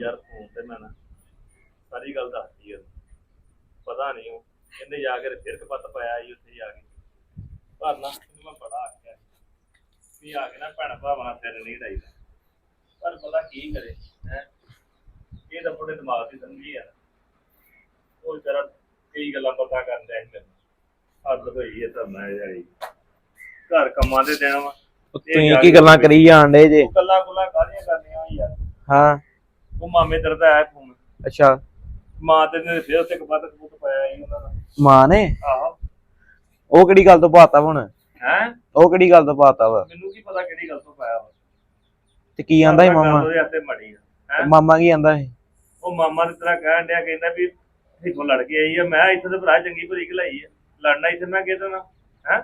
ਯਾਰ ਫੋਨ ਤੇ ਮੈਂ ਨਾ ਸਾਰੀ ਗੱਲ ਦੱਸਦੀ ਆ। ਪਤਾ ਨਹੀਂ ਉਹ ਕਹਿੰਦੇ ਜਾ ਕੇ ਫਿਰ ਕਪੱਤ ਪਾਇਆ ਸੀ ਉੱਥੇ ਜਾ ਕੇ। ਪਰ ਨਾ ਇਹਨੂੰ ਮੈਂ ਬੜਾ ਆਖਿਆ ਵੀ ਆ ਕੇ ਨਾ ਭੈਣ ਨਾਲ ਸਿਰ ਨਹੀਂ ਡਾਈਦਾ ਪਰ ਪਤਾ ਕੀ ਕਰੇ ਹੈ? ਇਹ ਤਾਂ ਆਪਣੇ ਦਿਮਾਗ ਦੀ ਸਮਝੀ ਆ। ਉਹ ਜਰਾ ਕਈ ਗੱਲਾਂ ਪਤਾ ਕਰਨ ਦੇ ਮੈਨੂੰ ਹੱਦ ਹੋਈ ਹੈ ਤਾਂ ਮੈਂ ਜਾਈ ਘਰ ਕੰਮਾਂ ਦੇ ਦਿਨ ਵਾ। ਤੁਸੀਂ ਕੀ ਗੱਲਾਂ ਕਰੀ ਜਾਂਦੇ ਜੇ? ਗੱਲਾਂ ਗੁੱਲਾਂ ਕਾਹਦੀਆਂ ਕਰਨੀਆਂ ਯਾਰ? ਹਾਂ। ਉਹ ਮਾਮੇ ਤੇਰੇ ਦਾ ਆਇਆ ਫੋਨ ਅੱਛਾ। ਮਾਂ ਤੇ ਨੇ ਫਿਰ ਉੱਤੇ ਕਪੱਤ ਕਪੂਤ ਪਾਇਆ ਸੀ ਉਹਨਾਂ ਦਾ। ਮਾਂ ਨੇ? ਆਹੋ। ਉਹ ਕਿਹੜੀ ਗੱਲ ਤੋਂ ਪਾਤਾ ਹੁਣ? ਹੈ? ਉਹ ਕਿਹੜੀ ਗੱਲ ਤੋਂ ਪਾਤਾ ਵਾ? ਮੈਨੂੰ ਕੀ ਪਤਾ ਕਿਹੜੀ ਗੱਲ ਤੋਂ ਪਾਇਆ ਵਾ। ਤੇ ਕੀ ਆਂਦਾ ਸੀ ਮਾਮਾ? ਉਹਦੇ ਹੱਥੇ ਮੜੀ ਹੈਂ? ਮਾਮਾ ਕੀ ਆਂਦਾ ਸੀ? ਉਹ ਮਾਮਾ ਦੀ ਤਰ੍ਹਾਂ ਕਹਿਣ ਡਿਆ ਕਹਿੰਦਾ ਵੀ ਇੱਥੋਂ ਲੜ ਕੇ ਆਈ ਆ। ਮੈਂ ਇੱਥੇ ਤੇ ਭਰਾ ਚੰਗੀ ਭਰੀ ਘਲਾਈ ਆ। ਲੜਨਾ ਇੱਥੇ ਮੈਂ ਕਿਹਦੇ ਨਾਲ? ਹੈ?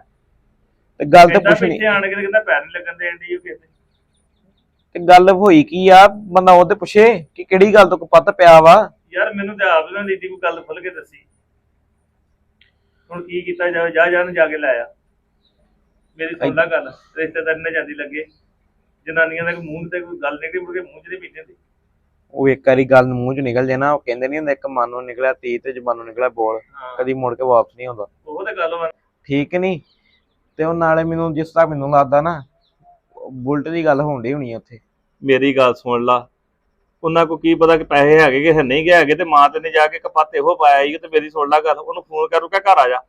ਤੇ ਗੱਲ ਤੇ ਪੁੱਛਣੀ। ਪਿੱਛੇ ਆਣ ਕੇ ਤੇ ਕਹਿੰਦਾ ਪੈਰ ਨਹੀਂ ਲੱਗਣ ਦੇਣ ਦੀ ਉਹ ਕਿਸੇ ਤੇ ਗੱਲ ਹੋਈ ਕੀ ਆ? ਬੰਦਾ ਉਹ ਤੇ ਪੁੱਛੇ ਕਿ ਕਿਹੜੀ ਗੱਲ ਤੋਂ ਕਪੱਤ ਪਿਆ ਵਾ? ਯਾਰ ਮੈਨੂੰ ਤੇ ਆਪ ਨਾ ਨੀਤੀ ਕੋਈ ਗੱਲ ਖੁੱਲ ਕੇ ਦੱਸੀ। ਹੁਣ ਕੀ ਕੀਤਾ ਜਾਵੇ? ਜਾ ਜਾਨ ਜਾ ਕੇ ਲੈ ਆ ਮੇਰੀ ਸੁਣ ਲੈ ਗੱਲ। ਰਿਸ਼ਤੇਦਾਰ ਨੇ ਜਾਂਦੀ ਲੱਗੇ। ਜਨਾਨੀਆਂ ਦਾ ਮੂੰਹ ਤੇ ਕੋਈ ਗੱਲ ਨਿਕਲੀ ਮੁੜ ਕੇ ਮੂੰਹ 'ਚ ਨਹੀਂ ਪੀਂਦੇ ਸੀ ਉਹ ਇੱਕ ਵਾਰੀ ਗੱਲ ਮੂੰਹ ਚ ਨਿਕਲ ਜੇ ਨਾ ਉਹ ਕਹਿੰਦੇ ਨਹੀਂ ਹੁੰਦਾ ਇੱਕ ਮਨ ਨੂੰ ਨਿਕਲਿਆ ਤੀ ਤੇ ਜ਼ਬਾਨ ਨੂੰ ਨਿਕਲਿਆ ਬੋਲ। ਕਦੀ ਮੁੜ ਕੇ ਵਾਪਸ ਨਹੀਂ ਆਉਂਦਾ। ਉਹ ਤੇ ਗੱਲ ਵਾ ਠੀਕ ਨਹੀਂ ਤੇ ਉਹ ਨਾਲੇ ਮੈਨੂੰ ਜਿਸ ਤਰ੍ਹਾਂ ਮੈਨੂੰ ਲੱਗਦਾ ਨਾ ਬੁਲਟ ਦੀ ਗੱਲ ਹੋਣ ਡਈ ਹੋਣੀ ਆ ਉੱਥੇ। ਮੇਰੀ ਗੱਲ ਸੁਣ ਲਾ। ਉਹਨਾਂ ਕੋ ਕੀ ਪਤਾ ਕਿ ਪੈਸੇ ਹੈਗੇ ਕਿ ਹੈ ਨਹੀਂ ਗਏ ਹੈਗੇ ਤੇ ਮਾਂ ਤੇ ਨੇ ਜਾ ਕੇ ਕਪਾਤੇ ਇਹੋ ਪਾਇਆ ਹੀ ਤੇ ਮੇਰੀ ਸੁਣ ਲਾ ਗੱਲ ਉਹਨੂੰ ਫੋਨ ਕਰੂ ਕਿ ਘਰ ਆ ਜਾ।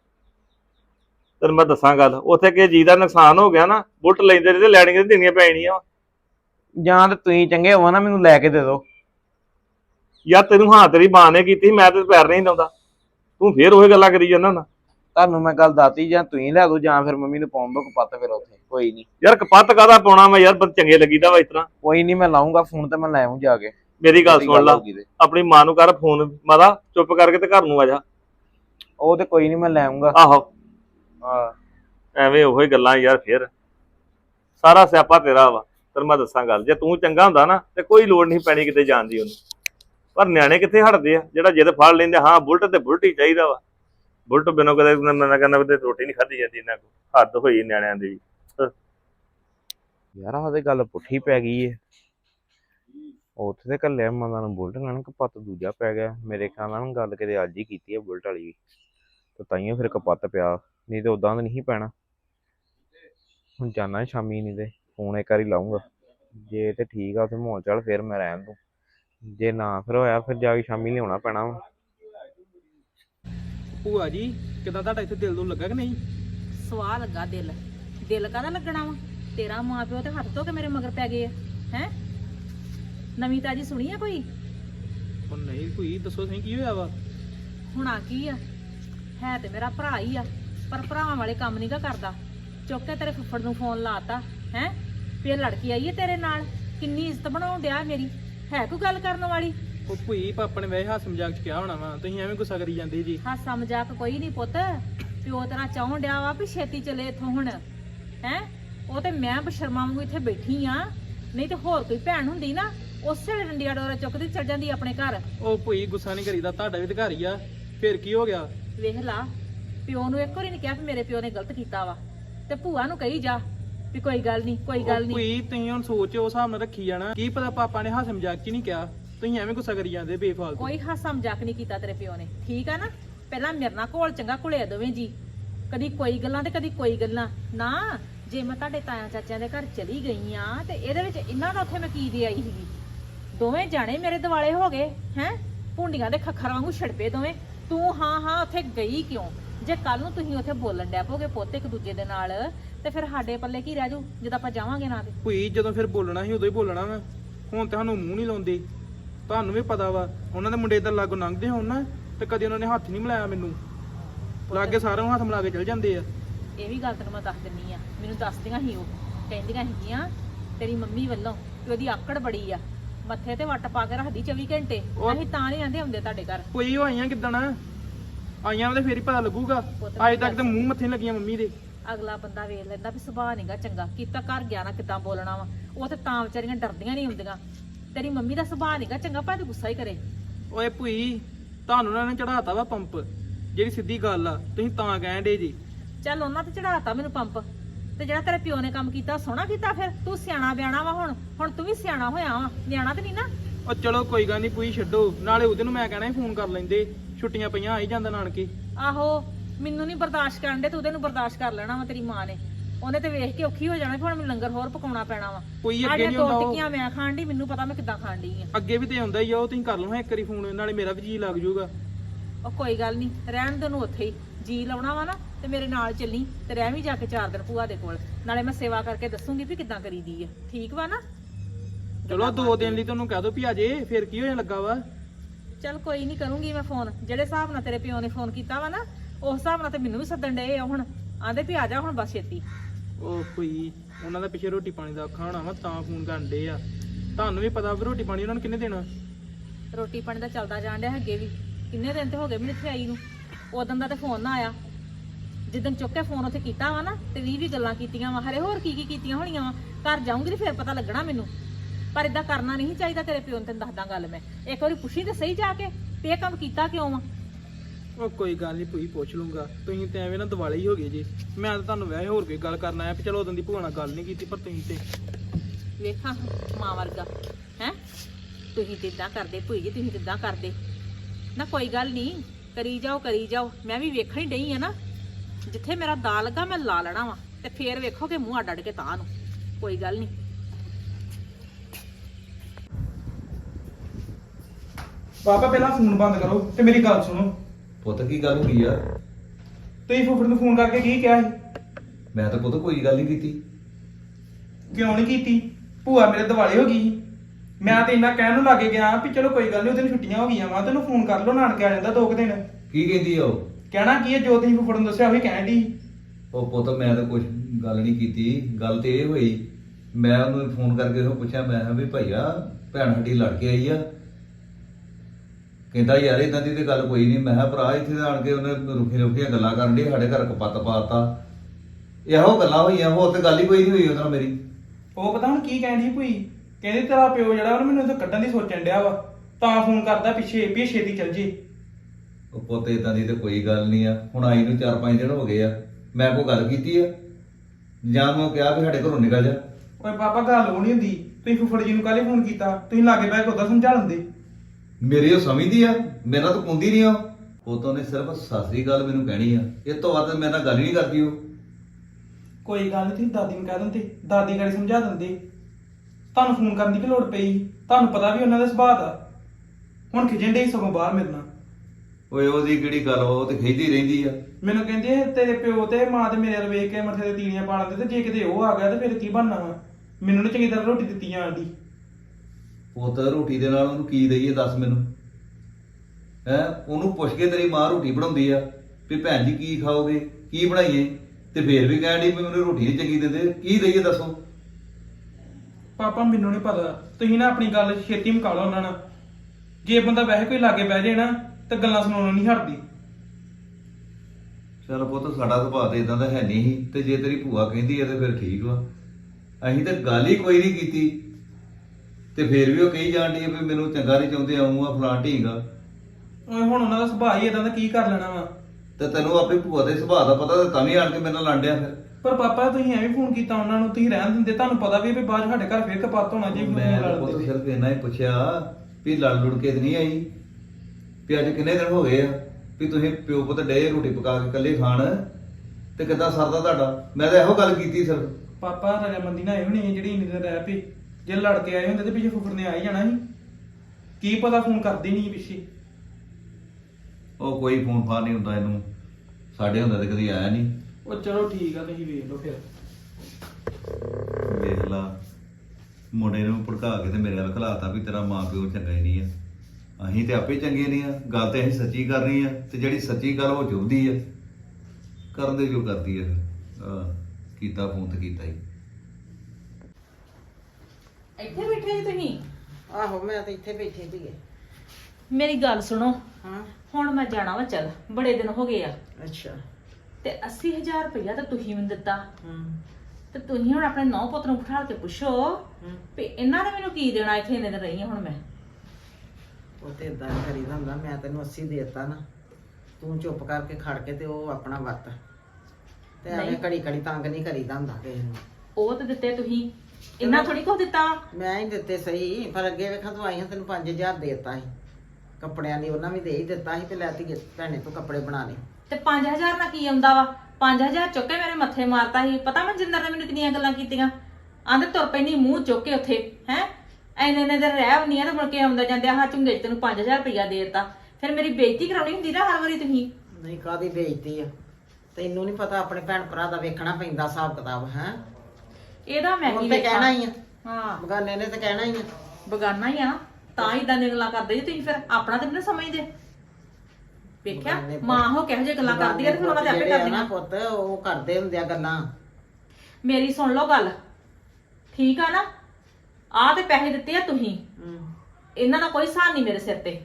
ਤੈਨੂੰ ਮੈਂ ਦੱਸਾਂ ਗੱਲ ਉੱਥੇ ਕਿ ਜੀ ਦਾ ਨੁਕਸਾਨ ਹੋ ਗਿਆ ਨਾ ਬੁੱਟ ਲੈਂਦੇ ਰਹੇ ਤੇ ਲੈਣੀਆਂ ਤੇ ਦੇਣੀਆਂ ਪੈਣੀਆਂ। ਜਾਂ ਤੇ ਤੁਸੀਂ ਚੰਗੇ ਹੋਵੋ ਨਾ ਮੈਨੂੰ ਲੈ ਕੇ ਦੇ ਦਿਓ। ਯਾਰ ਤੈਨੂੰ ਹਾਂ ਤੇਰੀ ਮਾਂ ਨੇ ਕੀਤੀ ਮੈਂ ਤੇ ਪੈਰ ਨਹੀਂ ਲਾਉਂਦਾ। ਤੂੰ ਫੇਰ ਉਹੀ ਗੱਲਾਂ ਕਰੀ ਜਾਂਦਾ ਹੁੰਦਾ ਤੁਹਾਨੂੰ ਮੈਂ ਗੱਲ ਦੱਸਤੀ ਜਾਂ ਤੁਸੀਂ ਲੈ ਦਿਓ ਜਾਂ ਫਿਰ ਮੰਮੀ ਨੂੰ ਪਾਉਣ ਦੋ ਕਪੱਤ ਫਿਰ ਉੱਥੇ। ਕੋਈ ਨਹੀਂ। ਯਾਰ ਕਪੱਤ ਕਾਦਾ ਪਾਉਣਾ ਮੈਂ ਯਾਰ ਬੰਦ ਚੰਗੇ ਲੱਗੀਦਾ ਵਾ ਇਸ ਤਰ੍ਹਾਂ। ਕੋਈ ਨਹੀਂ ਮੈਂ ਲਾਉਂਗਾ ਫੋਨ ਤੇ ਮੈਂ ਲੈ ਆਊਂ ਜਾ ਕੇ। ਮੇਰੀ ਗੱਲ ਸੁਣ ਲਾ ਹੋਊਗੀ ਤੇ। ਆਪਣੀ ਮਾਂ ਨੂੰ ਕਰ ਫੋਨ ਮਾਦਾ ਚੁੱਪ ਕਰਕੇ ਤੇ ਘਰ ਨੂੰ ਆ ਜਾ। ਉਹ ਤੇ ਕੋਈ ਨਹੀਂ ਮੈਂ ਲੈ ਆਉਂਗਾ ਆਹੋ। ਹਾਂ। ਐਵੇਂ ਉਹੀ ਗੱਲਾਂ ਯਾਰ ਫੇਰ। ਸਾਰਾ ਸਿਆਪਾ ਤੇਰਾ ਵਾ ਤੈਨੂੰ ਮੈਂ ਦੱਸਾਂ ਗੱਲ ਜੇ ਤੂੰ ਚੰਗਾ ਹੁੰਦਾ ਨਾ ਤੇ ਕੋਈ ਲੋੜ ਨਹੀਂ ਪੈਣੀ ਕਿਤੇ ਜਾਣ ਦੀ ਉਹਨੂੰ। ਪਰ ਨਿਆਣੇ ਕਿੱਥੇ ਹਟਦੇ ਆ? ਜਿਹੜਾ ਜਿੱਦ ਫੜ ਲੈਂਦੇ ਹਾਂ ਬੁਲਟ ਤੇ ਬੁਲਟ ਹੀ ਚਾਹੀਦਾ ਵਾ। ਬੁਲਟ ਬਿਨੋਂ ਕਦੇ ਮੈਂ ਨਾ ਕਹਿੰਦਾ ਵੀ ਰੋਟੀ ਨਹੀਂ ਖਾਧੀ ਜਾਂਦੀ ਇਹਨਾਂ ਕੋ ਹੱਦ ਹੋਈ ਨਿਆਣਿਆਂ ਦੀ। ਵੀ ਯਾਰ ਆਹ ਤੇ ਗੱਲ ਪੁੱਠੀ ਪੈ ਗਈ ਏ। ਉੱਥੇ ਤੇ ਕੱਲਿਆ ਮਨਾਂ ਨੂੰ ਬੁਲਟ ਨਾਲ ਕਪੱਤ ਦੂਜਾ ਪੈ ਗਿਆ। ਮੇਰੇ ਖਿਆਲ ਨਾਲ ਗੱਲ ਕਿਤੇ ਅੱਜ ਹੀ ਕੀਤੀ ਹੈ ਬੁਲਟ ਵਾਲੀ ਵੀ। ਤੇ ਤਾਈਓ ਫਿਰ ਕਪੱਤ ਪਿਆ ਨਹੀਂ ਤੇ ਉਦਾਂ ਤਾਂ ਨਹੀਂ ਪੈਣਾ। ਹੁਣ ਜਾਣਾ ਸ਼ਾਮੀ ਨਹੀਂ ਤੇ ਫੋਨ ਇੱਕ ਵਾਰੀ ਲਾਉਂਗਾ ਜੇ ਤੇ ਠੀਕ ਆ ਉੱਥੇ ਮਾਹੌਲ ਚੱਲ ਫਿਰ ਮੈਂ ਰਹਿਣ ਦੂੰ। ਜੇ ਨਾ ਫਿਰ ਹੋਇਆ ਫਿਰ ਜਾ ਕੇ ਸ਼ਾਮੀ ਲਿਆਉਣਾ ਪੈਣਾ ਵਾ ਭੂਆ ਜੀ ਕਿਦਾਂ ਤੁਹਾਡਾ ਇੱਥੇ ਦਿਲ ਨੂੰ ਲੱਗਾ ਕਿ ਨਹੀਂ? ਸਵਾਹ ਲੱਗਾ ਦਿਲ। ਦਿਲ ਕਾਹਦਾ ਲੱਗਣਾ ਵਾ? ਤੇਰਾ ਮਾਂ ਪਿਓ ਤੇ ਹੱਥ ਧੋ ਕੇ ਮੇਰੇ ਮਗਰ ਪੈ ਗਏ ਆ ਹੈ? ਨਵੀਂ ਤਾਜੀ ਸੁਣੀ ਆ ਕੋਈ? ਉਹ ਨਹੀਂ ਕੋਈ ਦੱਸੋ ਸਹੀ ਕੀ ਹੋਇਆ ਵਾ? ਹੁਣਾ ਕੀ ਆ? ਹੈ ਤੇ ਮੇਰਾ ਭਰਾ ਹੀ ਆ ਪਰ ਭਰਾਵਾਂ ਵਾਲੇ ਕੰਮ ਨਹੀਂਗਾ ਕਰਦਾ। ਚੁੱਕ ਕੇ ਤੇਰੇ ਫੁੱਫੜ ਨੂੰ ਫੋਨ ਲਾਤਾ ਹੈ? ਫੇਰ ਲੜਕੀ ਆਈ ਹੈ ਤੇਰੇ ਨਾਲ ਕਿੰਨੀ ਇੱਜ਼ਤ ਬਣਾਉਣ ਡਿਆ ਮੇਰੀ ਹੈ ਕੋਈ ਗੱਲ ਕਰਨ ਵਾਲੀ? ਉਹ ਭੂਈ ਪਾਪਾ ਨੇ ਵੈਸੇ ਹਾਸ ਮਜ਼ਾਕ ਚ ਕਿਹਾ ਹੋਣਾ ਵਾ ਤੁਸੀਂ ਐਵੇਂ ਗੁੱਸਾ ਕਰੀ ਜਾਂਦੇ ਜੀ। ਹਾਸਾ ਮਜ਼ਾਕ ਕੋਈ ਨਹੀਂ ਪੁੱਤ ਪਿਓ ਤੇਰਾ ਚਾਹੁੰ ਡਿਆ ਵਾ ਵੀ ਛੇਤੀ ਚਲੇ ਇੱਥੋਂ ਹੁਣ ਹੈ? ਉਹ ਤੇ ਮੈਂ ਬਸ਼ਰਮਾ ਵਾਂਗੂ ਇੱਥੇ ਬੈਠੀ ਆ। ਨਹੀਂ ਤੇ ਹੋਰ ਕੋਈ ਭੈਣ ਹੁੰਦੀ ਨਾ ਉਸੇ ਵੇਲੇ ਡੰਡੀਆਂ ਡੋਰਾ ਚੁੱਕਦੀ ਚੱਲ ਜਾਂਦੀ ਆਪਣੇ ਘਰ। ਉਹ ਭੂਈ ਗੁੱਸਾ ਨਹੀਂ ਕਰੀਦਾ ਤੁਹਾਡਾ ਵੀ ਅਧਿਕਾਰ ਹੀ ਆ। ਫਿਰ ਕੀ ਹੋ ਗਿਆ? ਵੇਖ ਲਾ ਪਿਓ ਨੂੰ ਇੱਕ ਵਾਰੀ ਨਹੀਂ ਕਿਹਾ ਵੀ ਮੇਰੇ ਪਿਓ ਨੇ ਗਲਤ ਕੀਤਾ ਵਾ। ਤੇ ਭੂਆ ਨੂੰ ਕਹੀ ਜਾ ਵੀ ਕੋਈ ਗੱਲ ਨਹੀਂ ਕੋਈ ਗੱਲ ਨਹੀਂ ਭੂਈ ਤੁਸੀਂ ਹੁਣ ਸੋਚ ਉਸ ਹਿਸਾਬ ਨਾਲ ਰੱਖੀ ਜਾਣਾ। ਕੀ ਪਤਾ ਪਾਪਾ ਨੇ ਹਾਸ ਮਜ਼ਾਕ ਚ ਨਹੀਂ ਕਿਹਾ। ਤੁਸੀਂ ਐਵੇਂ ਗੁੱਸਾ ਕਰੀ ਜਾਂਦੇ ਬੇਫਾਲਤੂ। ਕੋਈ ਹਾਸਾ ਮਜ਼ਾਕ ਨਹੀਂ ਕੀਤਾ ਤੇਰੇ ਪਿਓ ਨੇ। ਠੀਕ ਆ ਨਾ? ਪਹਿਲਾਂ ਮੇਰੇ ਨਾਲ ਕੋਲ ਚੰਗਾ ਘੁਲਿਆ ਦੋਵੇਂ ਜੀ। ਕਦੀ ਕੋਈ ਗੱਲਾਂ ਤੇ ਕਦੀ ਕੋਈ ਗੱਲਾਂ। ਨਾ ਜੇ ਮੈਂ ਤੁਹਾਡੇ ਤਾਇਆ ਚਾਚਿਆਂ ਦੇ ਘਰ ਚਲੀ ਗਈ ਆ ਤੇ ਇਹਦੇ ਵਿੱਚ ਇਹਨਾਂ ਦਾ ਉੱਥੇ ਮੈਂ ਕੀ ਦੇ ਆਈ ਸੀਗੀ? ਦੋਵੇਂ ਜਾਣੇ ਮੇਰੇ ਦਿਵਾਲੇ ਹੋ ਗਏ ਹੈ? ਭੁੰਡੀਆਂ ਦੇ ਖੱਖਰ ਵਾਂਗੂ ਛੜਪੇ ਦੋਵੇਂ। ਤੂੰ ਹਾਂ ਹਾਂ ਉੱਥੇ ਗਈ ਕਿਉਂ? ਜੇ ਕੱਲ ਨੂੰ ਤੁਸੀਂ ਉੱਥੇ ਬੋਲਣ ਡੈ ਪੋਗੇ ਪੁੱਤ ਇੱਕ ਦੂਜੇ ਦੇ ਨਾਲ ਤੇ ਫਿਰ ਸਾਡੇ ਪੱਲੇ ਕੀ ਰਹਿ ਜੂ ਜਦੋਂ ਆਪਾਂ ਜਾਵਾਂਗੇ ਨਾ ਤੇ? ਭੂਈ ਜਦੋਂ ਫਿਰ ਬੋਲਣਾ ਸੀ ਉਦੋਂ ਹੀ ਬੋਲਣਾ ਵਾ। ਹੁਣ ਤੇ ਸਾਨੂੰ ਮੂੰਹ ਨਹੀਂ ਲਾਉਂਦੇ। ਤੁਹਾਨੂੰ ਵੀ ਪਤਾ ਵਾ ਉਹਨਾਂ ਦੇ ਮੁੰਡੇ ਇਧਰ ਲਾਗੋਂ ਲੰਘਦੇ ਹੋਣ ਨਾ ਤੇ ਕਦੇ ਉਹਨਾਂ ਨੇ ਹੱਥ ਨਹੀਂ ਮਿਲਾਇਆ ਮੈਨੂੰ। ਲਾਗੇ ਸਾਰਿਆਂ ਨੂੰ ਹੱਥ ਮਿਲਾ ਕੇ ਚਲ ਜਾਂਦੇ ਆ। ਇਹ ਵੀ ਗੱਲ ਤੈਨੂੰ ਮੈਂ ਦੱਸ ਦਿੰਨੀ ਆ। ਮੈਨੂੰ ਦੱਸਦੀਆਂ ਸੀ ਉਹ। ਕਹਿੰਦੀਆਂ ਸੀਗੀਆਂ ਤੇਰੀ ਮੰਮੀ ਵੱਲੋਂ ਕਿ ਉਹਦੀ ਆਕੜ ਬੜੀ ਆ। ਮੱਥੇ ਤੇ ਵੱਟ ਪਾ ਕੇ ਰੱਖਦੀ 24 ਘੰਟੇ। ਉਹ- ਅਸੀਂ ਤਾਂ ਨਹੀਂ ਆਂਦੇ ਹੁੰਦੇ ਤੁਹਾਡੇ ਘਰ। ਕੋਈ ਉਹ ਆਈਆਂ ਕਿੱਦਣ? ਆਈਆਂ ਤੇ ਫੇਰ ਹੀ ਪਤਾ ਲੱਗੂਗਾ। ਅੱਜ ਤੱਕ ਤੇ ਮੂੰਹ ਮੱਥੇ ਨੀ ਲੱਗੀਆਂ ਮੰਮੀ ਦੇ। ਅਗਲਾ ਬੰਦਾ ਵੇਖ ਲੈਂਦਾ ਵੀ ਸੁਭਾਅ ਨਹੀਂਗਾ ਚੰਗਾ। ਕੀਤਾ ਘਰ ਗਿਆ ਨਾ ਕਿੱਦਾਂ ਬੋਲਣਾ ਵਾ। ਉਹ ਤੇ ਤਾਂ ਵਿਚਾਰੀਆਂ ਡਰਦੀਆਂ ਨਹੀਂ ਹੁੰਦੀਆਂ। ਤੇਰੀ ਮੰਮੀ ਦਾ ਸੁਭਾਅ ਨਹੀਂਗਾ ਚੰਗਾ ਭਾਵੇਂ ਗੁੱਸਾ ਹੀ ਕਰੇ। ਓਏ ਭੂਈ ਤੁਹਾਨੂੰ ਉਹਨਾਂ ਨੇ ਚੜਾਤਾ ਵਾ ਪੰਪ। ਜਿਹੜੀ ਸਿੱਧੀ ਗੱਲ ਆ ਤੁਸੀਂ ਤਾਂ ਕਹਿਣ ਡੇ ਜੀ। ਚੱਲ ਉਹਨਾਂ ਤੇ ਚੜਾਤਾ ਮੈਨੂੰ ਪੰਪ। ਤੇ ਜਿਹੜਾ ਤੇਰੇ ਪਿਓ ਨੇ ਕੰਮ ਕੀਤਾ ਸੋਹਣਾ ਕੀਤਾ ਫਿਰ? ਤੂੰ ਸਿਆਣਾ ਬਿਆਣਾ ਵਾ ਹੁਣ। ਹੁਣ ਤੂੰ ਵੀ ਸਿਆਣਾ ਹੋਇਆ ਵਾ। ਨਿਆਣਾ ਤੇ ਨਹੀਂ ਨਾ? ਉਹ ਚਲੋ ਕੋਈ ਗੱਲ ਨਹੀਂ ਕੋਈ ਛੱਡੋ। ਨਾਲੇ ਉਹਦੇ ਨੂੰ ਮੈਂ ਕਹਿਣਾ ਸੀ ਫੋਨ ਕਰ ਲੈਂਦੇ। ਛੁੱਟੀਆਂ ਪਈਆਂ ਆ ਹੀ ਜਾਂਦਾ ਨਾਨਕੇ। ਆਹੋ ਮੈਨੂੰ ਨਹੀਂ ਬਰਦਾਸ਼ਤ ਕਰਨ ਦੇ ਤੂੰ ਉਹਦੇ ਨੂੰ ਬਰਦਾਸ਼ਤ ਕਰ ਲੈਣਾ ਵਾ ਤੇਰੀ ਮਾਂ ਨੇ। ਉਹਨੇ ਤੇ ਵੇਖ ਕੇ ਔਖੀ ਹੋ ਜਾਣਾ ਫਿਰ ਹੁਣ ਮੈਨੂੰ ਲੰਗਰ ਹੋਰ ਪਕਾਉਣਾ ਪੈਣਾ ਵਾ। ਕੋਈ ਅੱਗੇ ਨਹੀਂ ਹੁੰਦਾ ਟਿੱਕੀਆਂ ਮੈਂ ਖਾਣ ਦੀ ਮੈਨੂੰ ਪਤਾ ਮੈਂ ਕਿੱਦਾਂ ਖਾਣ ਦੀ ਆ। ਅੱਗੇ ਵੀ ਤੇ ਆਉਂਦਾ ਹੀ ਆ ਉਹ ਤੁਸੀਂ ਕਰ ਲਓ ਹਾਂ ਇੱਕ ਵਾਰੀ ਫੋਨ ਨਾਲੇ ਮੇਰਾ ਵੀ ਜੀ ਲੱਗ ਜਾਊਗਾ। ਉਹ ਕੋਈ ਗੱਲ ਨਹੀਂ ਰਹਿਣ ਦੇ ਨੂੰ ਉੱਥੇ ਹੀ। ਜੀ ਲਾਉਣਾ ਵਾ ਨਾ ਤੇ ਮੇਰੇ ਨਾਲ ਚੱਲੀ ਤੇ ਰਹਿ ਵੀ ਜਾ ਕੇ ਚਾਰ ਦਿਨ ਭੂਆ ਦੇ ਕੋਲ। ਨਾਲੇ ਮੈਂ ਸੇਵਾ ਕਰਕੇ ਦੱਸੂਗੀ ਵੀ ਕਿੱਦਾਂ ਕਰੀਦੀ ਆ। ਠੀਕ ਵਾ ਨਾ? ਚਲੋ ਦੋ ਦਿਨ ਲਈ ਤੁਹਾਨੂੰ ਕਹਿ ਦੋ ਵੀ ਅਜੇ ਫਿਰ ਕੀ ਹੋਣ ਲੱਗਾ ਵਾ? ਚੱਲ ਕੋਈ ਨਹੀਂ ਕਰੂੰਗੀ ਮੈਂ ਫੋਨ। ਜਿਹੜੇ ਹਿਸਾਬ ਨਾਲ ਤੇਰੇ ਪਿਓ ਨੇ ਫੋਨ ਕੀਤਾ ਵਾ ਨਾ ਉਸ ਹਿਸਾਬ ਨਾਲ ਤੇ ਮੈਨੂੰ ਵੀ ਸੱਦਣ ਡਏ ਆ ਹੁਣ। ਆਂਦੇ ਵੀ ਆ ਜਾ ਹੁਣ ਬਸ ਛੇਤੀ। ਉਹ ਕੋਈ ਉਹਨਾਂ ਦਾ ਪਿੱਛੇ ਰੋਟੀ ਪਾਣੀ ਦਾ ਖਾਣਾ ਵਾ ਤਾਂ ਫੋਨ ਕਰਨ ਡੇ ਆ। ਤੁਹਾਨੂੰ ਵੀ ਪਤਾ ਵੀ ਰੋਟੀ ਪਾਣੀ ਉਹਨਾਂ ਨੂੰ ਕਿੰਨੇ ਦੇਣਾ? ਰੋਟੀ ਪਾਣੀ ਦਾ ਚੱਲਦਾ ਜਾਣ ਡਿਆ ਅੱਗੇ ਵੀ। ਕਿੰਨੇ ਦਿਨ ਤੇ ਹੋ ਗਏ ਮੈਨੂੰ ਇੱਥੇ ਆਈ ਨੂੰ। ਉਦੋਂ ਦਾ ਤੇ ਫੋਨ ਨਾ ਆਇਆ। ਜਿੱਦਣ ਚੁੱਕ ਕੇ ਫੋਨ ਉੱਥੇ ਕੀਤਾ ਵਾ ਨਾ ਤੇ 20 20 ਗੱਲਾਂ ਕੀਤੀਆਂ ਵਾ। ਹਰੇ ਹੋਰ ਕੀ ਕੀ ਕੀਤੀਆਂ ਹੋਣੀਆਂ ਵਾ? ਘਰ ਜਾਊਂਗੀ ਤੇ ਫਿਰ ਪਤਾ ਲੱਗਣਾ ਮੈਨੂੰ। ਪਰ ਇਦਾਂ ਕਰਨਾ ਨਹੀਂ ਚਾਹੀਦਾ ਤੇਰੇ ਪਿਓ ਨੂੰ ਤੈਨੂੰ ਦੱਸਦਾ ਗੱਲ ਮੈਂ। ਇੱਕ ਵਾਰੀ ਪੁੱਛੀ ਤੇ ਸਹੀ ਜਾ ਕੇ ਇਹ ਕੰਮ ਕੀਤਾ ਕਿਉਂ ਵਾ? ਉਹ ਕੋਈ ਗੱਲ ਨਹੀਂ ਭੂਈ ਪੁੱਛ ਲੂੰਗਾ ਤੁਸੀਂ ਤੇ ਐਵੇਂ ਨਾ ਦਿਵਾਲੇ ਹੀ ਹੋ ਗਏ ਜੀ। ਮੈਂ ਤਾਂ ਤੁਹਾਨੂੰ ਵੈਸੇ ਹੋਰ ਕੋਈ ਗੱਲ ਕਰਨ ਆਇਆ ਵੀ ਚਲੋ ਉਦੋਂ ਦੀ ਭੂਆ ਨਾਲ ਗੱਲ ਨਹੀਂ ਕੀਤੀ ਪਰ ਤੁਸੀਂ ਤੇ ਵੇਖਾਂ ਮਾਂ ਵਰਗਾ। ਹੈ? ਤੁਸੀਂ ਤੇ ਇਦਾਂ ਕਰਦੇ ਭੂਈ ਜੀ ਤੁਸੀਂ ਤੇ ਇਦਾਂ ਕਰਦੇ। ਨਾ ਕੋਈ ਗੱਲ ਨਹੀਂ ਕਰੀ ਜਾਓ ਕਰੀ ਜਾਓ। ਮੈਂ ਵੀ ਵੇਖਣ ਹੀ ਡਈ ਆ ਨਾ ਜਿੱਥੇ ਮੇਰਾ ਦਾ ਲੱਗਾ ਮੈਂ ਲਾ ਲੈਣਾ ਵਾ। ਤੇ ਫੇਰ ਵੇਖੋਗੇ ਮੂੰਹ ਅੱਡ ਅੱਡ ਕੇ ਤਾਂ ਨੂੰ। ਕੋਈ ਗੱਲ ਨਹੀਂ ਪਾਪਾ ਪਹਿਲਾਂ ਫੋਨ ਬੰਦ ਕਰੋ ਤੇ ਮੇਰੀ ਗੱਲ ਸੁਣੋ। ਪੁੱਤ ਕੀ ਗੱਲ ਹੋ ਗਈ ਆ? ਤੁਸੀਂ ਫੁੱਫੜ ਨੂੰ ਫੋਨ ਕਰਕੇ ਕੀ ਕਿਹਾ ਸੀ? ਮੈਂ ਤਾਂ ਪੁੱਤ ਕੋਈ ਗੱਲ ਨਹੀਂ ਕੀਤੀ। ਕਿਉਂ ਨਹੀਂ ਕੀਤੀ? ਭੂਆ ਮੇਰੇ ਦਿਵਾਲੇ ਹੋ ਗਈ ਸੀ। ਮੈਂ ਤੇ ਇੰਨਾ ਕਹਿਣ ਨੂੰ ਲੱਗੇ ਗਿਆ ਵੀ ਚਲੋ ਕੋਈ ਗੱਲ ਨਹੀਂ ਉਹਦੇ ਨੂੰ ਛੁੱਟੀਆਂ ਹੋ ਗਈਆਂ ਵਾ ਤੈਨੂੰ ਫੋਨ ਕਰ ਲਓ ਨਾਨਕੇ ਆ ਜਾਂਦਾ ਦੋ ਕੁ ਦਿਨ। ਕੀ ਕਹਿੰਦੀ ਆ ਉਹ? ਕਹਿਣਾ ਕੀ ਹੈ ਜੋ ਤੁਸੀਂ ਫੁੱਫੜ ਨੂੰ ਦੱਸਿਆ ਉਹੀ ਕਹਿਣ ਦੀ ਉਹ ਪੁੱਤ ਮੈਂ ਤਾਂ ਕੁਝ ਗੱਲ ਨਹੀਂ ਕੀਤੀ। ਗੱਲ ਤੇ ਇਹ ਹੋਈ ਮੈਂ ਉਹਨੂੰ ਫੋਨ ਕਰਕੇ ਉਹ ਪੁੱਛਿਆ ਮੈਂ ਕਿਹਾ ਵੀ ਭਈਆ ਭੈਣ ਸਾਡੀ ਲੜ ਕੇ ਆਈ ਆ। ਕਹਿੰਦਾ ਯਾਰ ਇਦਾਂ ਦੀ ਤੇ ਗੱਲ ਕੋਈ ਨਹੀਂ ਮੈਂ ਕਿਹਾ ਭਰਾ ਇੱਥੇ ਤਾਂ ਆਣ ਕੇ ਉਹਨੇ ਰੁੱਖੀ ਰੁੱਖੀਆਂ ਗੱਲਾਂ ਕਰਨ ਦੀ ਸਾਡੇ ਘਰ ਕਪੱਤ ਪਾਤਾ। ਇਹੋ ਗੱਲਾਂ ਹੋਈਆਂ ਹੋਰ ਤੇ ਗੱਲ ਹੀ ਕੋਈ ਨਹੀਂ ਹੋਈ ਉਹਦੇ ਨਾਲ ਮੇਰੀ। ਉਹ ਪਤਾ ਹੁਣ ਕੀ ਕਹਿੰਦੀ ਭੂਈ? ਕਹਿੰਦੀ ਤੇਰਾ ਪਿਓ ਜਿਹੜਾ ਉਹਨੇ ਮੈਨੂੰ ਇੱਥੋਂ ਕੱਢਣ ਦੀ ਸੋਚਣ ਡਿਆ ਵਾ ਤਾਂ ਫੋਨ ਕਰਦਾ ਪਿੱਛੇ ਵੀ ਛੇਤੀ ਚੱਲ ਜੇ। ਉਹ ਪੁੱਤ ਇਦਾਂ ਦੀ ਤੇ ਕੋਈ ਗੱਲ ਨਹੀਂ ਆ ਹੁਣ ਆਈ ਨੂੰ 4-5 ਦਿਨ ਹੋ ਗਏ ਆ ਮੈਂ ਕੋਈ ਗੱਲ ਕੀਤੀ ਆ? ਜਾਂ ਮੈਂ ਕਿਹਾ ਵੀ ਸਾਡੇ ਘਰੋਂ ਨਿਕਲ ਜਾ। ਓਏ ਪਾਪਾ ਗੱਲ ਉਹ ਨਹੀਂ ਹੁੰਦੀ ਤੁਸੀਂ ਫੁੱਫੜ ਜੀ ਨੂੰ ਕਾਹਲੇ ਫੋਨ ਕੀਤਾ ਤੁਸੀਂ ਲਾਗੇ ਬਹਿ ਕੇ ਉਹਦਾ ਸਮਝਾ ਲੈਂਦੇ। ਮੇਰੀ ਉਹ ਸਮਝਦੀ ਆ ਮੇਰਾ ਤਾਂ ਪੁੰਦੀ ਨਹੀਂ ਉਹ ਉਹ ਤਾਂ ਉਹਨੇ ਸਿਰਫ ਸਾਸਰੀ ਗੱਲ ਮੈਨੂੰ ਕਹਿਣੀ ਆ ਇਹ ਤੋਂ ਵੱਧ ਮੇਰੇ ਨਾਲ ਗੱਲ ਹੀ ਨਹੀਂ ਕਰਦੀ ਉਹ। ਕੋਈ ਗੱਲ ਨਹੀਂ ਤੁਸੀਂ ਦਾਦੀ ਨੂੰ ਕਹਿ ਦਿੰਦੇ ਦਾਦੀ ਕਰੇ ਸਮਝਾ ਦਿੰਦੇ। ਤੁਹਾਨੂੰ ਫੋਨ ਕਰਨ ਦੀ ਕੀ ਲੋੜ ਪਈ। ਤੁਹਾਨੂੰ ਪਤਾ ਵੀ ਉਹਨਾਂ ਦਾ ਸੁਭਾਅ ਦਾ। ਹੁਣ ਖਿਜਣ ਦੇ ਸਗੋਂ ਬਾਹਰ ਨਾਲ। ਓਏ ਉਹਦੀ ਕਿਹੜੀ ਗੱਲ ਵਾ, ਉਹ ਤੇ ਖਿੱਚਦੀ ਰਹਿੰਦੀ ਆ। ਮੈਨੂੰ ਕਹਿੰਦੇ ਤੇਰੇ ਪਿਓ ਤੇ ਮਾਂ ਤੇ ਮੇਰੇ ਵੱਲ ਵੇਖ ਕੇ ਮੱਥੇ ਤੇ ਤੀੜੀਆਂ ਪਾ ਲੈਂਦੇ ਤੇ ਜੇ ਕਿਤੇ ਉਹ ਆ ਗਿਆ ਤੇ ਫਿਰ ਕੀ ਬਣਨਾ ਵਾ? ਮੈਨੂੰ ਨੀ ਚੰਗੀ ਤਰ੍ਹਾਂ ਰੋਟੀ ਦਿੱਤੀ ਜਾਂਦੀ ਉਹ ਤਾਂ ਰੋਟੀ ਦੇ ਨਾਲ ਉਹਨੂੰ ਕੀ ਦਈਏ ਦੱਸ ਮੈਨੂੰ। ਹੈ? ਉਹਨੂੰ ਪੁੱਛ ਕੇ ਤੇਰੀ ਮਾਂ ਰੋਟੀ ਬਣਾਉਂਦੀ ਆ ਵੀ ਭੈਣ ਜੀ ਕੀ ਖਾਓਗੇ ਕੀ ਬਣਾਈਏ? ਤੇ ਫੇਰ ਵੀ ਕਹਿਣ ਡਈ ਵੀ ਮੈਨੂੰ ਰੋਟੀ ਨਹੀਂ ਚੰਗੀ ਦਿੰਦੇ। ਕੀ ਦਈਏ ਦੱਸੋ? ਪਾਪਾ ਮੈਨੂੰ ਨਹੀਂ ਪਤਾ। ਤੁਸੀਂ ਨਾ ਆਪਣੀ ਗੱਲ ਛੇਤੀ ਮੁਕਾ ਲਓ ਉਹਨਾਂ ਨਾਲ। ਜੇ ਬੰਦਾ ਵੈਸੇ ਕੋਈ ਲਾਗੇ ਬਹਿ ਜਾਏ ਨਾ ਤੇ ਗੱਲਾਂ ਸੁਣਾਉਣੋਂ ਨਹੀਂ ਹਟਦੀ। ਚਲ ਪੁੱਤ ਸਾਡਾ ਸੁਭਾਅ ਤੇ ਇਦਾਂ ਦਾ ਹੈ ਨਹੀਂ ਸੀ। ਤੇ ਜੇ ਤੇਰੀ ਭੂਆ ਕਹਿੰਦੀ ਆ ਤੇ ਫਿਰ ਠੀਕ ਵਾ। ਅਸੀਂ ਤਾਂ ਗੱਲ ਹੀ ਕੋਈ ਨਹੀਂ ਕੀਤੀ। ਤੇ ਫੇਰ ਵੀ ਉਹ ਕਹੀ ਜਾਂਦੀ ਆ ਵੀ ਮੈਨੂੰ ਚੰਗਾ ਨਹੀਂ ਚਾਹੁੰਦੇ ਆਉਂ ਆ ਫਲਾਂ ਢੀਂਗਾ ਓਏ ਹੁਣ ਉਹਨਾਂ ਦਾ ਸੁਭਾਅ ਹੀ ਇਦਾਂ ਦਾ ਕੀ ਕਰ ਲੈਣਾ ਵਾ। ਤੇ ਤੈਨੂੰ ਆਪਣੀ ਭੂਆ ਦੇ ਸੁਭਾਅ ਦਾ ਪਤਾ ਤੇ ਤਾਂ ਵੀ ਆਣ ਕੇ ਮੇਰੇ ਨਾਲ ਲੰਡਿਆ ਫਿਰ। ਪਰ ਪਾਪਾ ਤੁਸੀਂ ਐਵੇਂ ਫੋਨ ਕੀਤਾ ਉਹਨਾਂ ਨੂੰ ਤੁਸੀਂ ਰਹਿਣ ਦਿੰਦੇ ਤੁਹਾਨੂੰ ਪਤਾ ਵੀ ਇਹ ਵੀ ਬਾਅਦ 'ਚ ਸਾਡੇ ਘਰ ਫੇਰ ਕਪੱਤ ਹੋਣਾ ਜੇ ਮੈਂ ਪੁੱਤ ਲੜਦੇ ਸਿਰਫ ਇੰਨਾ ਹੀ ਪੁੱਛਿਆ ਵੀ ਲੜ ਲੁੜ ਕੇ ਤੇ ਨਹੀਂ ਆਈ? ਵੀ ਅੱਜ ਕਿੰਨੇ ਦਿਨ ਹੋ ਗਏ ਆ? ਵੀ ਤੁਸੀਂ ਪਿਓ ਪੁੱਤ ਡੇ ਰੋਟੀ ਪਕਾ ਕੇ ਇਕੱਲੇ ਖਾਣ? ਤੇ ਕਿੱਦਾਂ ਸਰਦਾ ਤੁਹਾਡਾ? ਮੈਂ ਤਾਂ ਇਹੋ ਗੱਲ ਕੀਤੀ ਸਿਰਫ। ਪਾਪਾ ਰਜਾਮੰਦੀ ਨਾਲ ਆਏ ਹੋਣੀ ਹੈ ਜਿਹੜੀ ਇੰਨੇ ਦਿਨ ਰਹਿ ਪਈ। ਜੇ ਲੜ ਕੇ ਆਏ ਹੁੰਦੇ ਤੇ ਪਿੱਛੇ ਫੁੱਫੜ ਨੇ ਆ ਹੀ ਜਾਣਾ ਸੀ। ਕੀ ਪਤਾ ਫੋਨ ਕਰਦੀ ਨਹੀਂ ਪਿੱਛੇ। ਉਹ ਕੋਈ ਫੋਨ ਫਾਨ ਨਹੀਂ ਹੁੰਦਾ ਇਹਨੂੰ। ਸਾਡੇ ਹੁੰਦਾ ਤੇ ਕਦੀ ਆਇਆ ਨਹੀਂ। ਉਹ ਚਲੋ ਠੀਕ ਆ ਤੁਸੀਂ ਵੇਖ ਲਓ ਫਿਰ। ਵੇਖ ਲਾ। ਮੁੰਡੇ ਨੂੰ ਭੜਕਾ ਕੇ ਤੇ ਮੇਰੇ ਨਾਲ ਖਲਾਤਾ ਵੀ ਤੇਰਾ ਮਾਂ ਪਿਓ ਚੰਗਾ ਹੀ ਨਹੀਂ ਆ। ਅਸੀਂ ਤੇ ਆਪੇ ਚੰਗੇ ਨਹੀਂ ਆ। ਗੱਲ ਤੇ ਅਸੀਂ ਸੱਚੀ ਕਰਨੀ ਆ ਤੇ ਜਿਹੜੀ ਸੱਚੀ ਗੱਲ ਉਹ ਚੁੱਭਦੀ ਆ ਕਰਨ ਦੇ ਜੋ ਕਰਦੀ ਆ। ਆਹ, ਕੀਤਾ ਫੋਨ ਤੇ ਕੀਤਾ ਹੀ। ਇੱਥੇ ਬੈਠੇ ਜੀ ਤੁਸੀਂ? ਆਹੋ ਮੈਂ ਤਾਂ ਇੱਥੇ ਬੈਠੀ ਸੀ ਮੇਰੀ ਗੱਲ ਸੁਣੋ। ਹਾਂ। ਹੁਣ ਮੈਂ ਜਾਣਾ ਵਾ ਚੱਲ। ਬੜੇ ਦਿਨ ਹੋ ਗਏ ਆ। ਅੱਛਾ। ਤੇ 80000 ਰੁਪਇਆ ਤਾਂ ਤੁਸੀਂ ਮੈਨੂੰ ਦਿੱਤਾ। ਹੂੰ। ਤੇ ਤੁਸੀਂ ਹੁਣ ਆਪਣੇ ਨੌ ਪੁੱਤ ਨੂੰ ਬਿਠਾ ਕੇ ਪੁੱਛੋ ਹੂੰ। ਵੀ ਇਹਨਾਂ ਨੇ ਮੈਨੂੰ ਕੀ ਦੇਣਾ ਇੱਥੇ ਇੰਨੇ ਦਿਨ ਰਹੀ ਹਾਂ ਹੁਣ ਮੈਂ? ਉਹ ਤੇ ਇਦਾਂ ਕਰੀਦਾ ਹੁੰਦਾ ਮੈਂ ਤੈਨੂੰ 80 ਦੇਤਾ ਨਾ। ਤੂੰ ਚੁੱਪ ਕਰਕੇ ਖੜ ਕੇ ਤੇ ਉਹ ਆਪਣਾ ਵਰਤ। ਤੇ ਐਵੇਂ ਨਹੀਂ। ਘੜੀ ਘੜੀ ਤੰਗ ਨਹੀਂ ਕਰੀਦਾ ਹੁੰਦਾ ਕਿਸੇ ਨੂੰ। ਉਹ ਤੇ ਦਿੱਤੇ ਤੁਸੀਂ। ਇੰਨਾ ਥੋੜੀ ਕੁਝ ਦਿੱਤਾ। ਮੈਂ ਹੀ ਦਿੱਤੇ ਸਹੀ ਪਰ ਅੱਗੇ ਵੇਖਾਂ ਤੂੰ ਆਈਆਂ ਤੈਨੂੰ 5000 ਦੇਤਾ ਸੀ। ਕੱਪੜਿਆਂ ਦੀ ਉਹਨਾਂ ਵੀ ਦੇ ਹੀ ਦਿੱਤਾ ਸੀ ਤੇ ਲੈ ਤੀ ਭੈਣੇ ਤੂੰ ਕੱਪੜੇ ਬਣਾ ਲਈ ਤੇ 5000 ਨਾਲ ਕੀ ਆਉਂਦਾ ਵਾ? 5000 ਚੁੱਕ ਕੇ ਮੇਰੇ ਮੱਥੇ ਮਾਰਤਾ ਸੀ। ਪਤਾ ਮੈਂ ਜਿੰਦਰ ਨੇ ਮੈਨੂੰ ਕਿੰਨੀਆਂ ਗੱਲਾਂ ਕੀਤੀਆਂ? ਆਂਦੇ ਤੁਰ ਪੈਣੀ ਮੂੰਹ ਚੁੱਕ ਕੇ ਉੱਥੇ ਹੈ? ਐਨੇ ਐਨੇ ਦਿਨ ਰਹਿ ਹੁੰਨੀ ਆ ਤੇ ਮੁੜ ਕੇ ਆਉਂਦਾ ਜਾਂਦੇ ਆਹ ਝੁੰਗੇ 'ਚ ਤੈਨੂੰ 5000 ਰੁਪਇਆ ਦੇ ਦਿੱਤਾ। ਫਿਰ ਮੇਰੀ ਬੇਇੱਜ਼ਤੀ ਕਰਾਉਣੀ ਹੁੰਦੀ ਨਾ ਹਰ ਵਾਰੀ ਤੁਸੀਂ? ਨਹੀਂ ਕਾਦੀ ਬੇਇੱਜ਼ਤੀ ਆ? ਤੈਨੂੰ ਨਹੀਂ ਪਤਾ ਆਪਣੇ ਭੈਣ ਭਰਾ ਦਾ ਵੇਖਣਾ ਪੈਂਦਾ ਹਿਸਾਬ ਕਿਤਾਬ ਹੈ? ਇਹਦਾ ਮੈਂ ਕੀ ਵੇਖਾਂ? ਕਹਿਣਾ ਹੀ ਆ। ਹਾਂ। ਬਗਾਨੇ ਨੇ ਤੇ ਕਹਿਣਾ ਹੀ ਆ। ਬਗਾਨਾ ਹੀ ਆ। ਨਾ ਤਾਂ ਹੀ ਇਦਾਂ ਦੀਆਂ ਗੱਲਾਂ ਕਰਦੇ ਜੀ ਤੁਸੀਂ ਫਿਰ। ਆਪਣਾ ਤੇ ਨਹੀਂ ਸਮਝਦੇ। ਵੇਖਿਆ? ਬਗਾਨੇ ਪੁੱਤ- ਮਾਂ ਹੋ ਕਿਹੋ ਜਿਹੀ ਗੱਲਾਂ ਕਰਦੀ ਆ ਤੇ ਫਿਰ ਉਹਨਾਂ ਦੇ ਆਪੇ ਜਿਹੜੇ ਆ ਨਾ ਕਰਦੀਆਂ ਪੁੱਤ ਉਹ ਕਰਦੇ ਹੁੰਦੇ ਆ ਗੱਲਾਂ। ਮੇਰੀ ਸੁਣ ਲਓ ਗੱਲ। ਠੀਕ ਆ ਨਾ? ਆਹ ਤੇ ਪੈਸੇ ਦਿੱਤੇ ਆ ਤੁਸੀਂ। ਇਹਨਾਂ ਦਾ ਕੋਈ ਸਾਨ ਨਹੀਂ ਮੇਰੇ ਸਿਰ ਤੇ।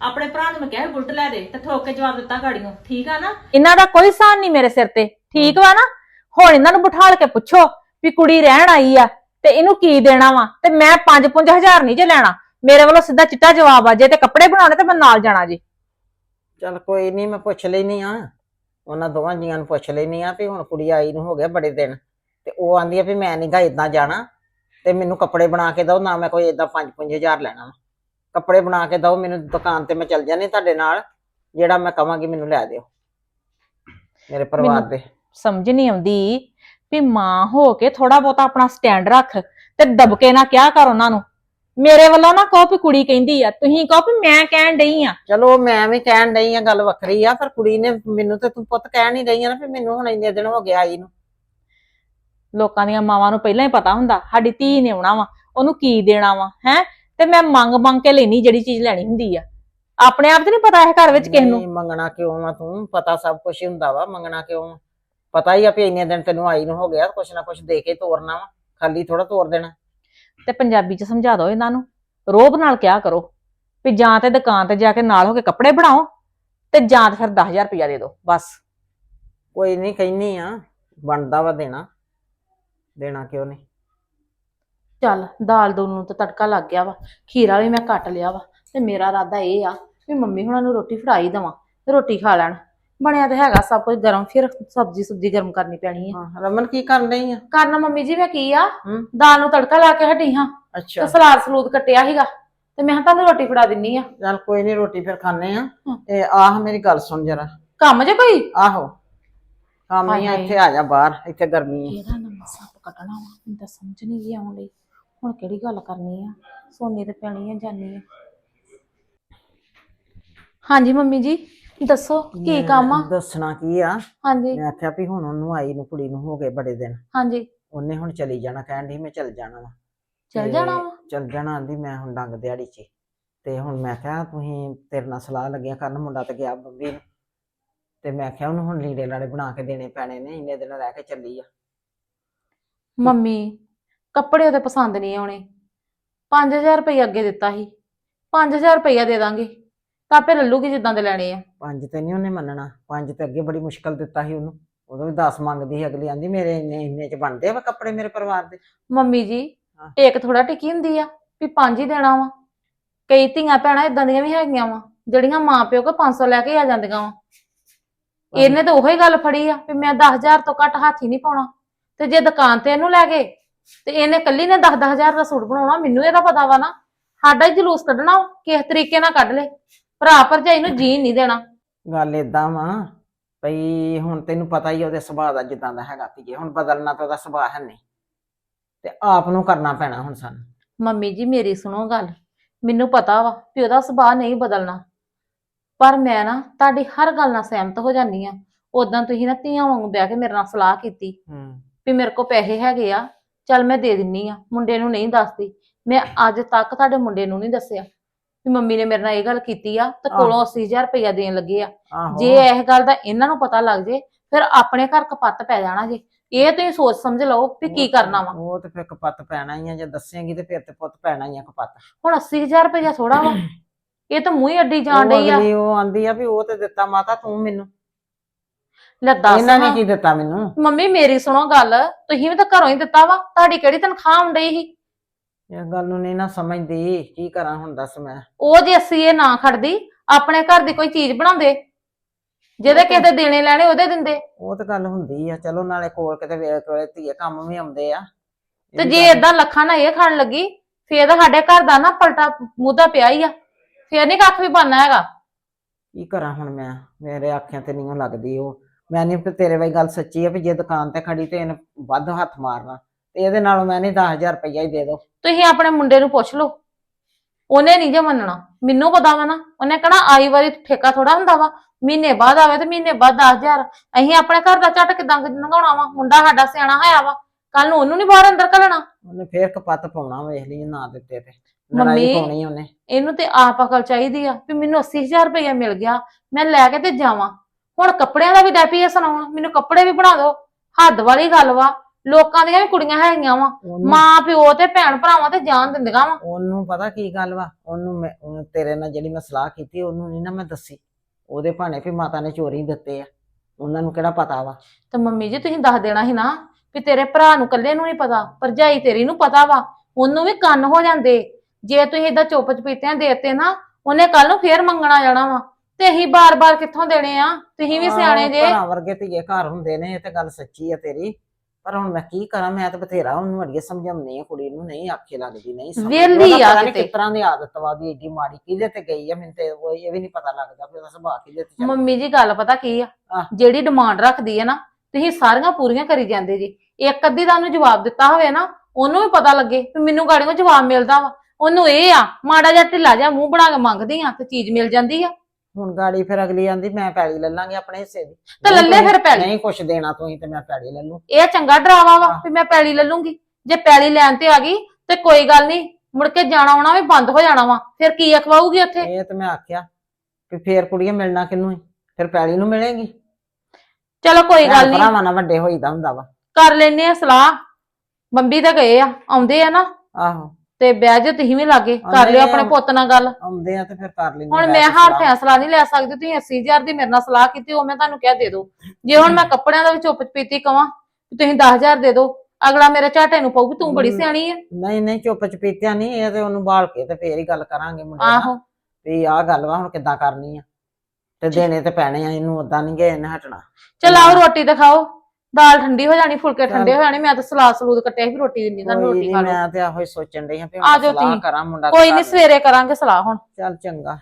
ਆਪਣੇ ਭਰਾ ਨੂੰ ਮੈਂ ਕਿਹਾ ਸੀ ਬੁਲਟ ਲੈ ਦੇ ਤੇ ਠੋਕ ਕੇ ਜਵਾਬ ਦਿੱਤਾ ਗਾੜੀਆਂ ਠੀਕ ਆ ਨਾ? ਇਹਨਾਂ ਦਾ ਕੋਈ ਸਾਨ ਨਹੀਂ ਮੇਰੇ ਸਿਰ ਤੇ। ਠੀਕ ਵਾ ਨਾ? ਹੁਣ ਇਹਨਾਂ ਨੂੰ ਬਿਠਾਲ ਕੇ ਪੁੱਛੋ ਵੀ ਕੁੜੀ ਰਹਿਣ ਆਈ ਆ ਤੇ ਇਹਨੂੰ ਕੀ ਦੇਣਾ ਵਾ? ਤੇ ਮੈਂ 5-5000 ਨਹੀਂ ਜੇ ਲੈਣਾ। ਮੇਰੇ ਵੱਲੋਂ ਸਿੱਧਾ ਚਿੱਟਾ ਜਵਾਬ ਆ ਜੇ ਤੇ ਕੱਪੜੇ ਬਣਾਉਣੇ ਤੇ ਮੈਂ ਨਾਲ ਜਾਣਾ ਜੀ। ਚੱਲ ਕੋਈ ਨਹੀਂ ਮੈਂ ਪੁੱਛ ਲੈਨੀ ਆ। ਉਹਨਾਂ ਦੋਵਾਂ ਜੀਆਂ ਨੂੰ ਪੁੱਛ ਲੈਨੀ ਆ ਵੀ ਹੁਣ ਕੁੜੀ ਆਈ ਨੂੰ ਹੋ ਗਿਆ ਬੜੇ ਦਿਨ ਤੇ ਉਹ ਆਂਦੀ ਆ ਵੀ ਮੈਂ ਨੀ ਗਾ ਇਦਾਂ ਜਾਣਾ ਤੇ ਮੈਨੂੰ ਕੱਪੜੇ ਬਣਾ ਕੇ ਦਿਓ ਨਾ ਮੈਂ ਕੋਈ ਇਦਾਂ 5-5000 ਲੈਣਾ ਵਾ। ਕੱਪੜੇ ਬਣਾ ਕੇ ਦਿਓ ਮੈਨੂੰ ਦੁਕਾਨ ਤੇ ਮੈਂ ਚੱਲ ਜਾਣੀ ਤੁਹਾਡੇ ਨਾਲ ਜਿਹੜਾ ਮੈਂ ਕਵਾਂਗੀ ਮੈਨੂੰ ਲੈ ਦਿਓ। ਮੇਰੇ ਪਰਿਵਾਰ ਦੇ। ਸਮਝ ਨਹੀਂ ਆਉਂਦੀ ਵੀ ਮਾਂ ਹੋ ਕੇ ਥੋੜਾ ਬਹੁਤਾ ਆਪਣਾ ਸਟੈਂਡ ਰੱਖ ਤੇ ਦਬਕੇ ਨਾ ਕਿਹਾ ਕਰ ਉਹਨਾਂ ਨੂੰ। ਮੇਰੇ ਵੱਲੋਂ ਨਾ ਕਹੋ ਵੀ ਕੁੜੀ ਕਹਿੰਦੀ ਆ। ਤੁਸੀਂ ਕਹੋ ਵੀ ਮੈਂ ਕਹਿਣ ਡਈ ਆ। ਚਲੋ ਮੈਂ ਵੀ ਕਹਿਣ ਡਈ ਆ ਗੱਲ ਵੱਖਰੀ ਆ ਪਰ ਕੁੜੀ ਨੇ ਮੈਨੂੰ ਤੇ ਤੂੰ ਪੁੱਤ ਕਹਿ ਨਹੀਂ ਰਹੀ ਆ ਨਾ ਵੀ ਮੈਨੂੰ ਹੁਣ ਇੰਨੇ ਦਿਨ ਹੋ ਗਿਆ ਆਈ ਨੂੰ। ਲੋਕਾਂ ਦੀਆਂ ਮਾਵਾਂ ਨੂੰ ਪਹਿਲਾਂ ਹੀ ਪਤਾ ਹੁੰਦਾ ਸਾਡੀ ਧੀ ਨੇ ਆਉਣਾ ਵਾ ਉਹਨੂੰ ਕੀ ਦੇਣਾ ਵਾ ਹੈ? ਤੇ ਮੈਂ ਮੰਗ ਮੰਗ ਕੇ ਲੈਣੀ ਜਿਹੜੀ ਚੀਜ਼ ਲੈਣੀ ਹੁੰਦੀ ਆ। ਆਪਣੇ ਆਪ ਤੇ ਨਹੀਂ ਪਤਾ ਇਹ ਘਰ ਵਿੱਚ ਕਿਸ ਨੂੰ। ਨਹੀਂ, ਮੰਗਣਾ ਕਿਉਂ ਆ ਤੂੰ? ਪਤਾ ਸਭ ਕੁਝ ਹੁੰਦਾ ਵਾ ਮੰਗਣਾ ਕਿਉਂ ਆ? ਪਤਾ ਹੀ ਆ ਵੀ ਇੰਨੇ ਦਿਨ ਤੈਨੂੰ ਆਈ ਨੂੰ ਹੋ ਗਿਆ ਕੁਛ ਨਾ ਕੁਛ ਦੇ ਕੇ ਤੋਰਨਾ ਵਾ ਖਾਲੀ ਥੋੜਾ ਤੋਰ ਦੇਣਾ। ਤੇ ਪੰਜਾਬੀ ਚ ਸਮਝਾ ਦਿਓ ਇਹਨਾਂ ਨੂੰ। ਰੋਬ ਨਾਲ ਕਿਹਾ ਕਰੋ? ਵੀ ਜਾਂ ਤੇ ਦੁਕਾਨ ਤੇ ਜਾ ਕੇ ਨਾਲ ਹੋ ਕੇ ਕੱਪੜੇ ਬਣਾਓ ਤੇ ਜਾਂ ਤੇ ਫਿਰ 10000 ਰੁਪਇਆ ਦੇ ਦਿਓ ਬਸ। ਕੋਈ ਨਹੀਂ ਕਹਿਨੀ ਆ ਬਣਦਾ ਵਾ ਦੇਣਾ। ਦੇਣਾ ਕਿਉਂ ਨਹੀਂ? ਚੱਲ ਦਾਲ ਦੋ ਨੂੰ ਤਾਂ ਤੜਕਾ ਲੱਗ ਗਿਆ ਵਾ। ਖੀਰਾ ਵੀ ਮੈਂ ਕੱਟ ਲਿਆ ਵਾ। ਤੇ ਮੇਰਾ ਇਰਾਦਾ ਇਹ ਆ ਵੀ ਮੰਮੀ ਹੁਣਾਂ ਨੂੰ ਰੋਟੀ ਫੜਾਈ ਦਵਾਂ ਤੇ ਰੋਟੀ ਖਾ ਲੈਣ। ਬਣਿਆ ਤੇ ਹੈਗਾ ਸਭ ਕੁਝ ਗਰਮ ਫਿਰ ਸਬਜ਼ੀ ਸੁਬਜ਼ੀ ਗਰਮ ਕਰਨੀ ਪੈਣੀ ਆ। ਹਾਂ ਰਮਨ ਕੀ ਕਰਨ ਡਈ ਆ? ਕਰਨਾ ਮੰਮੀ ਜੀ ਮੈਂ ਕੀ ਆ? ਹੂੰ। ਦਾਲ ਨੂੰ ਤੜਕਾ ਲਾ ਕੇ ਹਟੀ ਹਾਂ। ਤੇ ਅੱਛਾ ਸਲਾਦ ਸਲੂਦ ਕੱਟਿਆ ਸੀਗਾ। ਤੇ ਮੈਂ ਕਿਹਾ ਤੁਹਾਨੂੰ ਰੋਟੀ ਫੜਾ ਦਿੰਨੀ ਆ। ਚੱਲ ਕੋਈ ਨਹੀਂ ਰੋਟੀ ਫਿਰ ਖਾਣੇ ਆ। ਹਾਂ। ਤੇ ਆਹ ਮੇਰੀ ਗੱਲ ਸੁਣ ਜਰਾ। ਕੰਮ ਜੇ ਕੋਈ? ਆਹੋ। ਕੰਮ ਆ ਹਾਏ। ਇੱਥੇ ਆ ਜਾ ਬਾਹਰ ਇੱਥੇ ਗਰਮੀ ਆ। ਕਿਹੜਾ ਨਵਾਂ ਸੱਪ ਕੱਢਣਾ ਵਾ? ਮੈਨੂੰ ਤਾਂ ਸਮਝ ਨਹੀਂ ਗਈ ਆਉਣ ਲਈ ਹੁਣ ਕਿਹੜੀ ਗੱਲ ਕਰਨੀ ਆ? ਸੋਨੀ ਤੇ ਪੈਣੀ ਆ ਜਾਨੀ ਆ। ਹਾਂਜੀ ਮੰਮੀ ਜੀ। ਦੱਸੋ ਕੀ ਕੰਮ ਆ? ਦੱਸਣਾ ਕੀ ਆ? ਹਾਂਜੀ। ਮੈਂ ਆਖਿਆ ਵੀ ਹੁਣ ਉਹਨੂੰ ਆਈ ਨੂੰ ਕੁੜੀ ਨੂੰ ਹੋ ਗਏ ਬੜੇ ਦਿਨ। ਹਾਂਜੀ। ਉਹਨੇ ਹੁਣ ਚਲੀ ਜਾਣਾ ਕਹਿਣ ਦੀ ਮੈਂ ਚਲ ਜਾਣਾ ਵਾ। ਚੱਲ ਜਾਣਾ ਵਾ? ਚੱਲ ਜਾਣਾ ਆਂਦੀ ਮੈਂ ਹੁਣ ਡੰਗ ਦਿਹਾੜੀ 'ਚ। ਤੇ ਹੁਣ ਮੈਂ ਕਿਹਾ ਤੁਸੀਂ ਤੇਰੇ ਨਾਲ ਸਲਾਹ ਲੱਗਿਆ ਕਰਨ ਮੁੰਡਾ ਤੇ ਗਿਆ ਬੰਬੀ ਨੂੰ। ਤੇ ਮੈਂ ਕਿਹਾ ਉਹਨੂੰ ਹੁਣ ਲੀੜੇ ਲਾੜੇ ਬਣਾ ਕੇ ਦੇਣੇ ਪੈਣੇ ਨੇ ਇੰਨੇ ਦਿਨ ਰਹਿ ਕੇ ਚੱਲੀ ਆ। ਮੰਮੀ ਕੱਪੜੇ ਉਹਦੇ ਪਸੰਦ ਨਹੀਂ ਆਉਣੇ। 5000 ਰੁਪਏ ਅੱਗੇ ਦਿੱਤਾ ਸੀ। 5000 ਰੁਪਇਆ ਦੇ ਦਾਂਗੇ। ਤਾਂ ਆਪੇ ਲੱਲੂਗੀ ਜਿੱਦਾਂ ਦੇ ਲੈਣੇ ਆ? ਪੰਜ ਤੇ ਨਹੀਂ ਉਹਨੇ ਮੰਨਣਾ। ਪੰਜ ਤੇ ਅੱਗੇ ਬੜੀ ਮੁਸ਼ਕਲ ਦਿੱਤਾ ਸੀ ਉਹਨੂੰ। ਉਦੋਂ ਵੀ 10 ਮੰਗਦੀ ਸੀ ਅਗਲੀ ਆਂਦੀ ਮੇਰੇ ਇੰਨੇ ਇੰਨੇ 'ਚ ਬਣਦੇ ਆ ਵਾ ਕੱਪੜੇ ਮੇਰੇ ਪਰਿਵਾਰ ਦੇ। ਮੰਮੀ ਜੀ ਹਾਂ। ਥੋੜਾ ਟਿਕੀ ਹੁੰਦੀ ਆ ਵੀ ਪੰਜ ਹੀ ਦੇਣਾ ਵਾ। ਕਈ ਧੀਆਂ ਭੈਣਾਂ ਇਦਾਂ ਦੀਆਂ ਵੀ ਹੈਗੀਆਂ ਵਾ ਜਿਹੜੀਆਂ ਮਾਂ ਪਿਓ ਕੋ 500 ਲੈ ਕੇ ਆ ਜਾਂਦੀਆਂ ਵਾ। ਇਹਨੇ ਤਾਂ ਉਹੀ ਗੱਲ ਫੜੀ ਆ ਵੀ ਮੈਂ 10000 ਤੋਂ ਘੱਟ ਹੱਥ ਹੀ ਨਹੀਂ ਪਾਉਣਾ। ਤੇ ਜੇ ਦੁਕਾਨ ਤੇ ਇਹਨੂੰ ਲੈ ਗਏ ਤੇ ਇਹਨੇ ਕੱਲੀ ਨੇ 10-10000 ਦਾ ਸੂਟ ਬਣਾਉਣਾ ਮੈਨੂੰ ਇਹਦਾ ਪਤਾ ਵਾ ਨਾ। ਸਾਡਾ ਹੀ ਜਲੂਸ ਕੱਢਣਾ ਵਾ, ਕਿਸ ਤਰੀਕੇ ਨਾਲ ਕੱਢ ਲੈ ਭਰਾ ਭਰਜਾਈ ਨੂੰ ਜੀਣ ਨਹੀਂ ਦੇਣਾ। ਗੱਲ ਏਦਾਂ ਵਾ ਭਈ ਹੁਣ ਤੈਨੂੰ ਪਤਾ ਹੀ ਆ ਉਹਦੇ ਸੁਭਾਅ ਦਾ ਜਿੱਦਾਂ ਦਾ ਹੈਗਾ ਧੀਏ ਹੁਣ ਬਦਲਣਾ ਤਾਂ ਉਹਦਾ ਸੁਭਾਅ ਹੈ ਨਹੀਂ। ਤੇ ਆਪ ਨੂੰ ਕਰਨਾ ਪੈਣਾ ਹੁਣ ਸਾਨੂੰ। ਮੰਮੀ ਜੀ ਮੇਰੀ ਸੁਣੋ ਗੱਲ ਮੈਨੂੰ ਪਤਾ ਵਾ ਵੀ ਉਹਦਾ ਸੁਭਾਅ ਨਹੀਂ ਬਦਲਣਾ। ਪਰ ਮੈਂ ਨਾ ਤੁਹਾਡੀ ਹਰ ਗੱਲ ਨਾਲ ਸਹਿਮਤ ਹੋ ਜਾਂਦੀ ਆ। ਉਦਾਂ ਤੁਸੀਂ ਨਾ ਧੀਆਂ ਵਾਂਗੂ ਬਹਿ ਕੇ ਮੇਰੇ ਨਾਲ ਸਲਾਹ ਕੀਤੀ ਹੂੰ। ਵੀ ਮੇਰੇ ਕੋਲ ਪੈਸੇ ਹੈਗੇ ਆ ਚੱਲ ਮੈਂ ਦੇ ਦਿੰਨੀ ਆ ਮੁੰਡੇ ਨੂੰ ਨਹੀਂ ਦੱਸਦੀ। ਮੈਂ ਅੱਜ ਤੱਕ ਤੁਹਾਡੇ ਮੁੰਡੇ ਨੂੰ ਨਹੀਂ ਦੱਸਿਆ। ਵੀ ਮੰਮੀ ਨੇ ਮੇਰੇ ਨਾਲ ਇਹ ਗੱਲ ਕੀਤੀ ਆ ਤੇ ਕੋਲੋਂ 80000 ਰੁਪਇਆ ਦੇਣ ਲੱਗੇ ਆ। ਆਹੋ। ਜੇ ਇਹ ਗੱਲ ਦਾ ਇਹਨਾਂ ਨੂੰ ਪਤਾ ਲੱਗ ਜੇ ਫਿਰ ਆਪਣੇ ਘਰ ਕਪੱਤ ਪੈ ਜਾਣਾ ਜੇ। ਇਹ ਤੁਸੀਂ ਸੋਚ ਸਮਝ ਲਓ ਵੀ ਕੀ ਕਰਨਾ ਵਾ। ਉਹ ਤੇ ਫਿਰ ਕਪੱਤ ਪੈਣਾ ਹੀ ਆ ਜੇ ਦੱਸੇਂਗੀ ਤੇ ਫਿਰ ਤੇ ਪੁੱਤ ਪੈਣਾ ਹੀ ਆ ਕਪੱਤ। ਹੁਣ 80000 ਰੁਪਇਆ ਥੋੜਾ ਵਾ। ਇਹ ਤਾਂ ਮੂੰਹ ਹੀ ਅੱਡੀ ਜਾਣ ਉਹ ਡਈ ਆ। ਅਗਲੀ ਉਹ ਆਂਦੀ ਆ ਵੀ ਉਹ ਤੇ ਦਿੱਤਾ ਮਾਤਾ ਤੂੰ ਮੈਨੂੰ। ਲੈ ਦੱਸ ਇਹਨਾਂ ਨੇ ਹਾਂ। ਕੀ ਦਿੱਤਾ ਮੈਨੂੰ? ਮੰਮੀ ਮੇਰੀ ਸੁਣੋ ਗੱਲ ਤੁਸੀਂ ਵੀ ਤਾਂ ਘਰੋਂ ਹੀ ਦਿੱਤਾ ਵਾ। ਤੁਹਾਡੀ ਕਿਹੜੀ ਤਨਖਾਹ ਆਉਂਦੀ ਸੀ? ਇਹ ਗੱਲ ਨੂੰ ਨਹੀਂ ਨਾ ਸਮਝਦੀ ਕੀ ਕਰਾਂ ਹੁਣ ਦੱਸ ਮੈਂ। ਉਹ ਜੇ ਅਸੀਂ ਇਹ ਨਾ ਖੜਦੀ ਆਪਣੇ ਘਰ ਦੀ ਕੋਈ ਚੀਜ਼ ਬਣਾਉਂਦੇ ਜਿਹਦੇ ਕਿਸੇ ਦੇ ਦੇਣੇ ਲੈਣੇ ਉਹਦੇ ਦਿੰਦੇ। ਉਹ ਤਾਂ ਗੱਲ ਹੁੰਦੀ ਆ ਚਲੋ ਨਾਲੇ ਕੋਲ ਕਿਤੇ ਵੇਖ ਕੋਲੇ ਧੀਏ ਕੰਮ ਵੀ ਆਉਂਦੇ ਆ। ਤੇ ਜੇ ਇਦਾਂ ਲੱਖਾਂ ਨਾਲ ਇਹ ਖਾਣ ਲੱਗੀ ਫੇਰ ਤਾਂ ਸਾਡੇ ਘਰ ਦਾ ਨਾ ਪਲਟਾ ਮੁੱਦਾ ਪਿਆ ਹੀ ਆ। ਫੇਰ ਨਹੀਂ ਕੱਖ ਵੀ ਬਣਨਾ ਹੈਗਾ। ਕੀ ਕਰਾਂ ਹੁਣ ਮੈਂ? ਮੇਰੇ ਆਖਿਆਂ ਤੇ ਨਹੀਂ ਲੱਗਦੀ ਉਹ। ਮੈਂ ਨਹੀਂ ਤੇਰੇ ਵਾਲੀ ਗੱਲ ਸੱਚੀ ਹੈ ਵੀ ਜੇ ਦੁਕਾਨ ਤੇ ਖੜੀ ਤੇ ਇਹਨੇ ਵੱਧ ਹੱਥ ਮਾਰਨਾ। ਤੇ ਇਹਦੇ ਨਾਲੋਂ ਮੈਂ ਨਹੀਂ 10000 ਰੁਪਈਆ ਹੀ ਦੇ ਦੋ। ਤੁਸੀਂ ਆਪਣੇ ਮੁੰਡੇ ਨੂੰ ਪੁੱਛ ਲਓ। ਉਹਨੇ ਨਹੀਂ ਜੇ ਮੰਨਣਾ। ਮੈਨੂੰ ਪਤਾ ਵਾ ਨਾ ਉਹਨੇ ਕਹਣਾ ਆਈ ਵਾਰੀ ਠੇਕਾ ਥੋੜਾ ਹੁੰਦਾ ਵਾ। ਮਹੀਨੇ ਬਾਅਦ ਆਵੇ ਤੇ ਮਹੀਨੇ ਬਾਅਦ 10000 ਅਸੀਂ ਆਪਣੇ ਘਰ ਦਾ ਝਟ ਕਿਦਾਂ ਲੰਘਾਉਣਾ ਵਾ? ਮੁੰਡਾ ਸਾਡਾ ਸਿਆਣਾ ਹੋਇਆ ਵਾ। ਕੱਲ ਨੂੰ ਉਹਨੂੰ ਨਹੀਂ ਬਾਹਰ ਅੰਦਰ ਘੱਲਣਾ। ਉਹਨੇ ਫੇਰ ਕਪੱਤ ਪਾਉਣਾ ਵੇਖ ਲਈ ਨਾ ਦਿੱਤੇ ਤੇ। ਮੰਮੀ, ਪਾਉਣੀ ਉਹਨੇ। ਇਹਨੂੰ ਤੇ ਆਪ ਅਕਲ ਚਾਹੀਦੀ ਆ ਵੀ ਮੈਨੂੰ 80000 ਰੁਪਇਆ ਮਿਲ ਗਿਆ। ਮੈਂ ਲੈ ਕੇ ਤੇ ਜਾਵਾਂ। ਹੁਣ ਕੱਪੜਿਆਂ ਦਾ ਵੀ ਡੈਪੀ ਸੁਣਾਉਣਾ ਮੈਨੂੰ ਕੱਪੜੇ ਵੀ ਬਣਾ ਦਿਓ। ਹੱਦ ਵਾਲੀ ਗੱਲ ਵਾ। ਲੋਕਾਂ ਦੀਆਂ ਵੀ ਕੁੜੀਆਂ ਹੈਗੀਆਂ ਵਾ। ਉਹਨੂੰ ਮਾਂ ਪਿਓ ਤੇ ਭੈਣ ਭਰਾਵਾਂ ਤੇ ਜਾਨ ਦਿੰਦੀਆਂ ਵਾ। ਉਹਨੂੰ ਪਤਾ ਕੀ ਗੱਲ ਵਾ? ਉਹਨੂੰ ਮੈਂ ਉਹਨੂੰ ਤੇਰੇ ਨਾਲ ਜਿਹੜੀ ਮੈਂ ਸਲਾਹ ਕੀਤੀ ਉਹਨੂੰ ਨਹੀਂ ਨਾ ਮੈਂ ਦੱਸੀ। ਉਹਦੇ ਭਾਣੇ ਵੀ ਮਾਤਾ ਨੇ ਚੋਰੀ ਦਿੱਤੇ ਆ। ਉਹਨਾਂ ਨੂੰ ਕਿਹੜਾ ਪਤਾ ਵਾ? ਤੇ ਮੰਮੀ ਜੀ ਤੁਸੀਂ ਦੱਸ ਦੇਣਾ ਸੀ ਨਾ ਵੀ ਤੇਰੇ ਭਰਾ ਨੂੰ ਇਕੱਲੇ ਨੂੰ ਨਹੀਂ ਪਤਾ ਭਰਜਾਈ ਤੇਰੀ ਨੂੰ ਪਤਾ ਵਾ। ਉਹਨੂੰ ਵੀ ਕੰਨ ਹੋ ਜਾਂਦੇ। ਜੇ ਤੁਸੀਂ ਏਦਾਂ ਚੁੱਪ ਚਪੀਤਿਆਂ ਦੇਤੇ ਨਾ ਉਹਨੇ ਕੱਲ ਨੂੰ ਫੇਰ ਮੰਗਣਾ ਜਾਣਾ ਵਾ। ਤੇ ਅਸੀਂ ਬਾਰ-ਬਾਰ ਕਿੱਥੋਂ ਦੇਣੇ ਆ? ਤੁਸੀਂ ਵੀ ਸਿਆਣੇ ਜੇ। ਭਰਾ ਵਰਗੇ ਧੀਏ ਘਰ ਹੁੰਦੇ ਨੇ ਇਹ ਤੇ ਗੱਲ ਸੱਚੀ ਆ ਤੇਰੀ। ਪਰ ਹੁਣ ਮੈਂ ਕੀ ਕਰਾਂ ਮੈਂ ਤਾਂ ਬਥੇਰਾ ਉਹਨੂੰ ਅੜੀਏ ਸਮਝਾਉਂਦੀ ਆ ਕੁੜੀ ਨੂੰ ਨਹੀਂ ਆਖੇ ਲੱਗਦੀ ਨਹੀਂ ਸਮਝਦੀ। ਉਹਦਾ ਆ ਨੀ ਕਿਤੇ। ਕਿਸ ਤਰ੍ਹਾਂ ਦੀ ਆਦਤ ਵਾ ਦੀ ਏਡੀ ਮਾੜੀ ਕਿਹਦੇ ਤੇ ਗਈ ਆ ਮੈਨੂੰ ਤੇ ਉਹ ਇਹ ਵੀ ਨਹੀਂ ਪਤਾ ਲੱਗਦਾ ਵੀ ਉਹਦਾ ਸੁਭਾਅ ਕਿਹਦੇ ਤੇ ਚੱਲ ਮੰਮੀ ਜੀ ਗੱਲ ਪਤਾ ਕੀ ਆ ਆਹ। ਜਿਹੜੀ ਡਿਮਾਂਡ ਰੱਖਦੀ ਹੈ ਨਾ ਤੁਸੀਂ ਸਾਰੀਆਂ ਪੂਰੀਆਂ ਕਰੀ ਜਾਂਦੇ ਜੀ ਇੱਕ ਅੱਧੀ ਦਾ ਉਹਨੂੰ ਜਵਾਬ ਦਿੱਤਾ ਹੋਵੇ ਨਾ ਉਹਨੂੰ ਵੀ ਪਤਾ ਲੱਗੇ ਵੀ ਮੈਨੂੰ ਗਾੜੀਆਂ ਜਵਾਬ ਮਿਲਦਾ ਵਾ ਉਹਨੂੰ ਇਹ ਆ ਮਾੜਾ ਜਿਹਾ ਢਿੱਲਾ ਜਿਹਾ ਮੂੰਹ ਬਣਾ ਕੇ ਮੰਗਦੀ ਆ ਤੇ ਚੀਜ਼ ਮਿਲ ਜਾਂਦੀ ਆ ਹੁਣ ਗਾੜੀ ਫਿਰ ਅਗਲੀ ਆਂਦੀ ਮੈਂ ਪੈਲੀ ਲੈ ਲਾਂਗੇ ਆਪਣੇ ਹਿੱਸੇ ਦੀ। ਤੇ ਨਹੀਂ ਲੱਲੇ ਫਿਰ ਪੈਲੀ। ਨਹੀਂ ਕੁਛ ਦੇਣਾ ਤੁਸੀਂ ਤੇ ਮੈਂ ਪੈਲੀ ਲੈ ਲੂੰ। ਇਹ ਚੰਗਾ ਡਰਾਵਾ ਵਾ। ਵੀ ਮੈਂ ਪੈਲੀ ਲੈ ਲੂੰਗੀ। ਜੇ ਪੈਲੀ ਲੈਣ ਤੇ ਆ ਗਈ ਤੇ ਕੋਈ ਗੱਲ ਨਹੀਂ ਮੁੜ ਕੇ ਜਾਣਾ ਆਉਣਾ ਵੀ ਬੰਦ ਹੋ ਜਾਣਾ ਵਾ। ਫਿਰ ਕੀ ਅਖਵਾਊਗੀ ਉੱਥੇ? ਇਹ ਤੇ ਮੈਂ ਆਖਿਆ ਕਿ ਫੇਰ ਕੁੜੀਆਂ ਮਿਲਣਾ ਕਿਹਨੂੰ ਈ? ਫਿਰ ਪੈਲੀ ਨੂੰ ਮਿਲੇਗੀ। ਚਲੋ ਕੋਈ ਗੱਲ ਨਹੀਂ ਭਰਾਵਾਂ ਨਾਲ ਵੱਡੇ ਹੋਈਦਾ ਹੁੰਦਾ ਵਾ। ਕਰ ਲੈਨੇ ਆ ਸਲਾਹ। ਬੰਬੀ ਤਾਂ ਗਏ ਆ ਆਉਂਦੇ ਆ ਨਾ। ਆਹੋ। ਤੇ ਬਹਿ ਜਾ ਤੁਸੀਂ ਵੀ ਲਾਗੇ ਕਰ ਲਿਓ। ਆਪਣੇ ਪੁੱਤ ਨਾਲ ਗੱਲ। ਆਉਂਦੇ ਆ ਤੇ ਫਿਰ ਕਰ ਲੈਂਦੇ ਹੁਣ ਮੈਂ ਹਰ। ਫੈਸਲਾ ਨਹੀਂ ਲੈ ਸਕਦੀ ਤੁਸੀਂ 80000 ਦੀ ਮੇਰੇ ਨਾਲ ਸਲਾਹ ਕੀਤੀ ਉਹ ਮੈਂ ਤੁਹਾਨੂੰ ਕਹਿ ਦੇ ਦੋ। ਜੇ ਹੁਣ ਮੈਂ ਕੱਪੜਿਆਂ ਦਾ ਵੀ ਚੁੱਪ ਚਪੀਤੀ ਕਵਾਂ ਤੁਸੀਂ 10000 ਦੇ ਦਿਓ ਅਗਲਾ ਮੇਰੇ ਝਾਟੇ ਨੂੰ ਪਊ ਵੀ ਤੂੰ ਬੜੀ। ਸਿਆਣੀ ਹੈ ਨਹੀਂ ਨਹੀਂ ਚੁੱਪ ਚਪੀਤਿਆਂ ਨਹੀਂ ਇਹ ਤੇ ਉਹਨੂੰ ਬਾਲ ਕੇ ਤੇ ਫੇਰ ਹੀ ਗੱਲ ਕਰਾਂਗੇ ਮੁੰਡੇ ਨਾਲ। ਆਹੋ। ਵੀ ਆਹ ਗੱਲ ਵਾ ਹੁਣ ਕਿੱਦਾਂ ਕਰਨੀ ਆ। ਤੇ ਦੇਣੇ ਤੇ ਪੈਣੇ ਆ ਇਹਨੂੰ ਉਦਾਂ ਨਹੀਂ ਗਏ ਇਹਨੇ ਹਟਣਾ। ਚਲ ਆਓ ਰੋਟੀ ਤੇ ਖਾਓ। ਦਾਲ ਠੰਡੀ ਹੋ ਜਾਣੀ ਫੁਲਕੇ। ਠੰਡੇ ਹੋ ਜਾਣੇ ਮੈਂ ਤਾਂ ਸਲਾਦ ਸਲੂਦ ਕੱਟਿਆ ਸੀ ਵੀ ਰੋਟੀ ਦਿੰਦੀ ਕੋਈ ਰੋਟੀ ਨੀ, ਖਾ ਲਓ ਮੈਂ ਤੇ ਆਹੋ ਹੀ ਸੋਚਣ ਡਈ ਹਾਂ ਵੀ ਆ ਹੁਣ ਜਾਓ ਸਲਾਹ ਤੁਸੀਂ। ਕਰਾਂ ਮੁੰਡਾ ਕੋਈ ਤੇ ਨਹੀਂ ਸਵੇਰੇ ਕਰਾਂਗੇ ਸਲਾਹ ਹੁਣ ਚੱਲ ਚੰਗਾ